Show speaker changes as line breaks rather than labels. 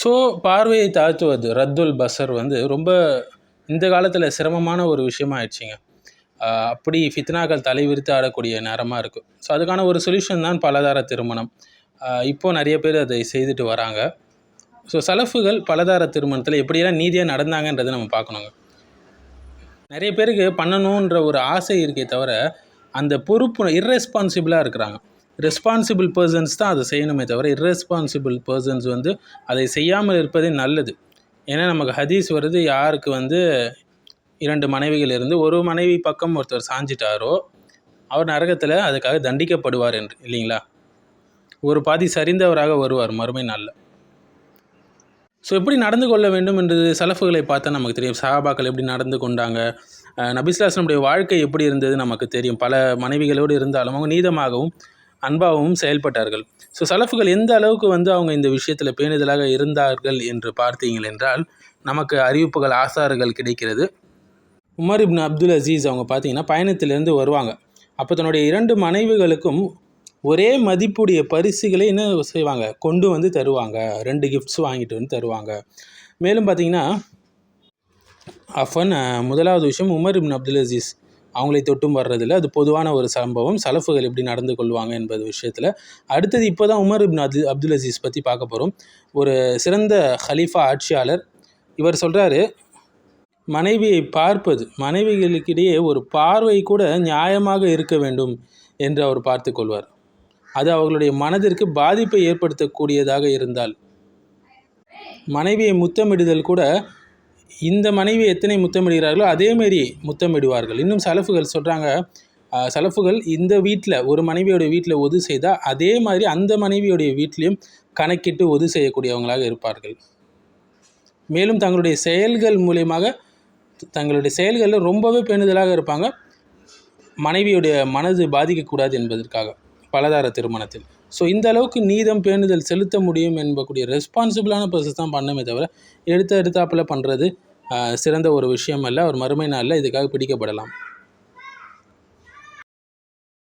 So பார்வையை தாழ்த்துவது ரத்துல் பசர் வந்து ரொம்ப இந்த காலத்தில் சிரமமான ஒரு விஷயமா ஆயிடுச்சுங்க. அப்படி ஃபித்னாக்கள் தலைவிரித்து ஆடக்கூடிய நேரமாக இருக்குது ஸோ அதுக்கான ஒரு சொல்யூஷன் தான் பலதார திருமணம். இப்போது நிறைய பேர் அதை செய்துட்டு வராங்க. ஸோ சலஃபுகள் பலதார திருமணத்தில் எப்படியெல்லாம் நீதியாக நடந்தாங்கன்றதை நம்ம பார்க்கணுங்க. நிறைய பேருக்கு பண்ணணுன்ற ஒரு ஆசை இருக்கே தவிர அந்த பொறுப்பு இர்ரெஸ்பான்சிபிளாக இருக்கிறாங்க. ரெஸ்பான்சிபிள் பர்சன்ஸ் தான் அதை செய்யணுமே தவிர இர்ரெஸ்பான்சிபிள் பர்சன்ஸ் வந்து அதை செய்யாமல் இருப்பதே நல்லது. ஏன்னா நமக்கு ஹதீஸ் வருது யாருக்கு வந்து இரண்டு மனைவிகள் இருந்து ஒரு மனைவி பக்கம் ஒருத்தர் சாஞ்சிட்டாரோ அவர் நரகத்தில் அதுக்காக தண்டிக்கப்படுவார் என்று இல்லைங்களா? ஒரு பாதி சரிந்தவராக வருவார் மறுமை நாளில். ஸோ எப்படி நடந்து கொள்ள வேண்டும் என்று சலஃபுகளை பார்த்தா நமக்கு தெரியும். சஹாபாக்கள் எப்படி நடந்து கொண்டாங்க? நபிஸ்லாசனுடைய வாழ்க்கை எப்படி இருந்தது நமக்கு தெரியும். பல மனைவிகளோடு இருந்தாலும் அவங்க நீதமாகவும் அன்பாகவும் செயல்பட்டார்கள். ஸோ சலஃபுகள் எந்த அளவுக்கு வந்து அவங்க இந்த விஷயத்தில் பேணுதலாக இருந்தார்கள் என்று பார்த்தீங்கள் என்றால் நமக்கு அறிவிப்புகள் ஆசாறுகள் கிடைக்கிறது. உமர் இப்னு அப்துல் அசீஸ் அவங்க பார்த்தீங்கன்னா பயணத்திலேருந்து வருவாங்க. அப்போ தன்னுடைய இரண்டு மனைவிகளுக்கும் ஒரே மதிப்புடைய பரிசுகளை என்ன செய்வாங்க? கொண்டு வந்து தருவாங்க. ரெண்டு கிஃப்ட்ஸ் வாங்கிட்டு வந்து தருவாங்க. மேலும் பார்த்தீங்கன்னா அஃபன் முதலாவது விஷயம் உமர் இப்னு அப்துல் அசீஸ். அவங்களை தொட்டும் வர்றதில்ல அது பொதுவான ஒரு சம்பவம். சலஃபுகள் எப்படி நடந்து கொள்வாங்க என்பது விஷயத்தில். அடுத்தது இப்போ தான் உமர் இப்னு அது அப்துல் அசீஸ் பற்றி பார்க்க போகிறோம் ஒரு சிறந்த ஹலீஃபா ஆட்சியாளர். இவர் சொல்கிறாரு மனைவியை பார்ப்பது மனைவிகளுக்கிடையே ஒரு பார்வை கூட நியாயமாக இருக்க வேண்டும் என்று அவர் பார்த்து கொள்வார். அது அவர்களுடைய மனதிற்கு பாதிப்பை ஏற்படுத்தக்கூடியதாக இருந்தால். மனைவியை முத்தமிடுதல் கூட இந்த மனைவி எத்தனை முத்தமிடுகிறார்களோ அதேமாரி முத்தமிடுவார்கள். இன்னும் சலஃபுகள் சொல்கிறாங்க சலஃபுகள் இந்த வீட்டில் ஒரு மனைவியோடைய வீட்டில் ஒது செய்தால் அதே மாதிரி அந்த மனைவியோடைய வீட்லேயும் கணக்கிட்டு ஒது செய்யக்கூடியவங்களாக இருப்பார்கள். மேலும் தங்களுடைய செயல்கள் மூலியமாக தங்களுடைய செயல்களில் ரொம்பவே பேணுதலாக இருப்பாங்க. மனைவியுடைய மனது பாதிக்கக்கூடாது என்பதற்காக. பலதார திருமணத்தில். ஸோ இந்த அளவுக்கு நீதம் பேணுதல் செலுத்த முடியும் என்பக்கூடிய ரெஸ்பான்சிபிளான பர்சஸ் தான் பண்ணுமே தவிர எடுத்த எடுத்தாப்பில் பண்ணுறது சிறந்த ஒரு விஷயம் அல்ல. ஒரு மறுமை நாளில் இதுக்காக பிடிக்கப்படலாம்.